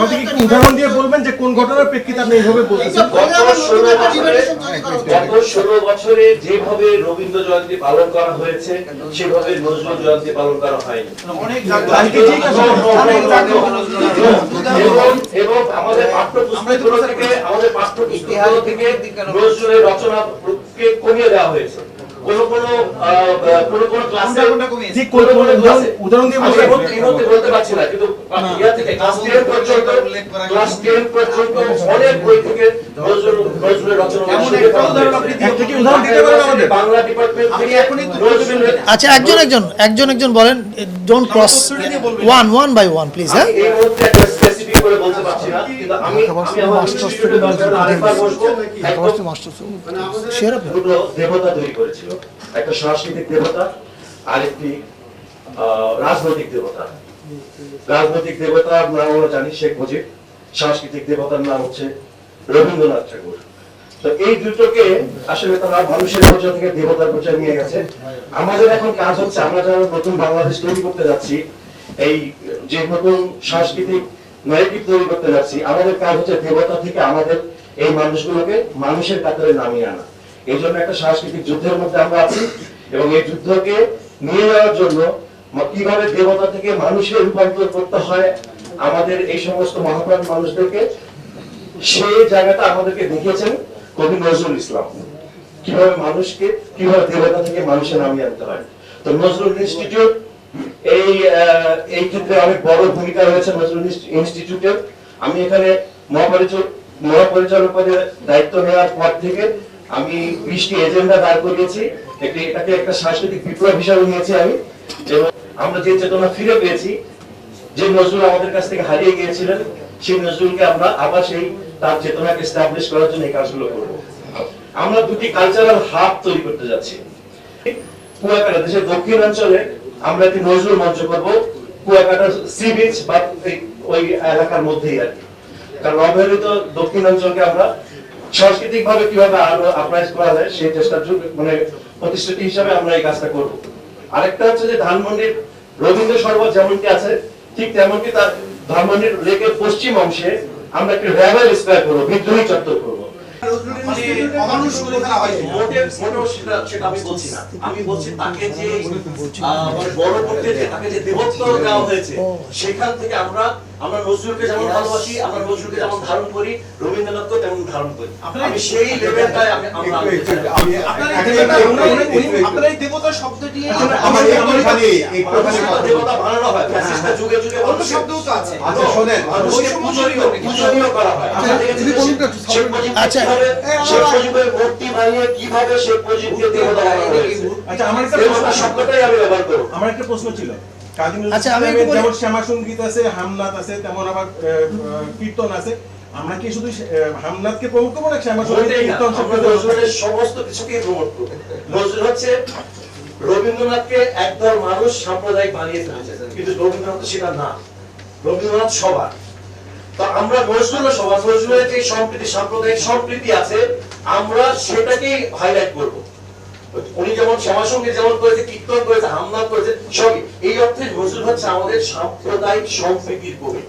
আমাদের কি একটু উদাহরণ দিয়ে বলবেন যে কোন ঘটনার প্রেক্ষিতে আপনি এইভাবে বলতেছেন গত ষোলো বছরে গত ষোলো বছরে যেভাবে রবীন্দ্র জয়ন্তী পালন করা হয়েছে সেভাবে নজরুল জয়ন্তী পালন করা হয়নি। কালকে ঠিক আছে এবং আমাদের পাঠ্যপুস্তকগুলো থেকে আমাদের পাঠ্যপুস্তকগুলো থেকে নজরুলের রচনাকে কমিয়ে দেওয়া হয়েছে। কোন কোন আহ, কোন কোন ক্লাসে ঠিক কোন কোন উদাহরণ- দিয়ে মুহূর্তে বলতে পারছি না কিন্তু ইয়া থেকে ক্লাস 10 পর্যন্ত ক্লাস 10 পর্যন্ত অনেক বই থেকে নজরুল নজরুলের রচনা শুরু করা হয়েছে। একটা কি উদাহরণ দিতে পারেন আমাদের? বাংলা ডিপার্টমেন্ট আচ্ছা একজন একজন একজন একজন বলেন don't cross one one by one please হ্যাঁ? এই মুহূর্তে একটা স্পেসিফিক করে বলতে পারছি না কিন্তু আমি আমি আমার ইনস্টিটিউটে দরকার আরেকবার বসবো একদম শেয়ার আপ দুটো দেবতা তৈরি করেছিল। একটা সাংস্কৃতিক দেবতা আরেকটি রাজনৈতিক দেবতা। রাজনৈতিক দেবতার নাম আমরা জানি শেখ মুজিব। সাংস্কৃতিক দেবতার নাম হচ্ছে রবীন্দ্রনাথ ঠাকুর। তো এই দুটোকে আসলে তারা মানুষের পর্যায় থেকে দেবতার পর্যায়ে নিয়ে গেছে। আমাদের এখন কাজ হচ্ছে, আমরা যারা নতুন বাংলাদেশ তৈরি করতে যাচ্ছি, এই যে নতুন সাংস্কৃতিক ন্যারেটিভ তৈরি করতে যাচ্ছি, আমাদের কাজ হচ্ছে দেবতা থেকে আমাদের এই মানুষগুলোকে মানুষের কাতারে নামিয়ে আনা। এই জন্য একটা সাংস্কৃতিক যুদ্ধের মধ্যে আমরা আছি এবং এই যুদ্ধকে নিয়ে যাওয়ার জন্য কীভাবে দেবতা থেকে মানুষের রূপান্তর করতে হয় আমাদের এই সমস্ত মহাপ্রাণ মানুষদেরকে সেই জায়গাটা আমাদেরকে দেখিয়েছেন কবি নজরুল ইসলাম। কীভাবে মানুষকে, কীভাবে দেবতা থেকে মানুষে নামিয়ে আনতে হয়। তো নজরুল ইনস্টিটিউট, এই এই ক্ষেত্রে অনেক বড় ভূমিকা রয়েছে নজরুল ইনস্টিটিউটের। আমি এখানে মহাপরিচালক মহাপরিচালক পদে দায়িত্ব নেওয়ার পর থেকে আমি বিশটি এজেন্ডা দাঁড় করিয়েছি। একটি, এটাকে একটা সাংস্কৃতিক বিপ্লব হিসাবে নিয়েছি আমি। এবং আমরা যে চেতনা ফিরে পেয়েছি যে নজরুল আমাদের কাছ থেকে হারিয়ে গিয়েছিলেন, সেই নজরুলকে আমরা আবার সেই তার চেতনাকে এস্টাবলিশ করার জন্য এই কাজগুলো করব। আমরা দুটি কালচারাল হাব তৈরি করতে যাচ্ছি। কুয়াকাটা, দেশের দক্ষিণাঞ্চলে আমরা একটি নজরুল মঞ্চ করব। কুয়াকাটা সি বিচ বা ওই এলাকার মধ্যেই আর কি। কারণ অবহেলিত দক্ষিণাঞ্চলকে আমরা সাংস্কৃতিক ভাবে কীভাবে আরও আপ্রাইজ করা যায়, সেই চেষ্টার মানে প্রতিশ্রুতি হিসাবে আমরা এই কাজটা করব। আরেকটা হচ্ছে যে ধানমন্ডির রবীন্দ্র সরোবর যেমনটি আছে ঠিক তেমনকি তার ধর্মনির লেকের পশ্চিম অংশে আমরা একটি র্যাভেল স্কোয়ার করব বিদ্রোহী চত্বর করব। মানে অমানুষ করে ফেলা হয়েছে মোটেও মোটেও সেটা সেটা আমি বলছি না। আমি বলছি তাকে যে আহ, মানে বড় করতে যে তাকে যে দেবত্ব দেওয়া হয়েছে সেখান থেকে আমরা আমরা নজরুলকে যেমন ভালোবাসি আমরা নজরুলকে যেমন ধারণ করি রবীন্দ্রনাথকে তেমন ধারণ করি। আমি সেই লেভেলটাই আমি আমরা একটু, একটু, একটু, আমি- আমি- আপনারা এই দেবতা- একটু, আপনারা একটু, এই- একটু, একটু। আপনারা এই দেবতা শব্দটি আমার একটুখানি একটুখানি মানুষের কথা দেবতা বানানো হয় ফ্যাসিস্টটা যুগে যুগে অন্য শব্দও তো আছে। আচ্ছা শোনেন পূজনীয় পূজনীয় করা হয়। আমরা দেখেছি যে শেখ মুজিবকে আচ্ছা। শেখ মুজিবের মূর্তি বানিয়ে কীভাবে শেখ মুজিবকে দেবতা বানানো আচ্ছা আমার একটা প্রশ্ন ছিল। শব্দটাই আমি ব্যবহার করব। আমার একটা প্রশ্ন ছিল। আচ্ছা, আমি ইসলামের একটু বলি- যেমন শ্যামা সংগীত আছে হামনাত আছে তেমন আবার আহ, আহ, কীর্তন আছে। আমরা কি শুধু আহ, প্রমুখ করব না শ্যামা সংগীত কীর্তন আমরা সংগীত নজরুলের সমস্ত কিছুকে প্রমোট করব নজরুল হচ্ছে রবীন্দ্রনাথকে একদল মানুষ সাম্প্রদায়িক বানিয়ে ফেলেছে কিন্তু রবীন্দ্রনাথ সেটা না। রবীন্দ্রনাথ সবার তো আমরা নজরুল সবার নজরুলের যে সম্প্রীতি সাম্প্রদায়িক সম্প্রীতি আছে আমরা সেটাকেই হাইলাইট করব। উনি যেমন শ্যামাসঙ্গীত যেমন করেছে, কীর্তন করেছে, হামলা করেছে, সবই। এই অর্থে নজরুল হচ্ছে আমাদের সাম্প্রদায়িক সম্প্রীতির কবি।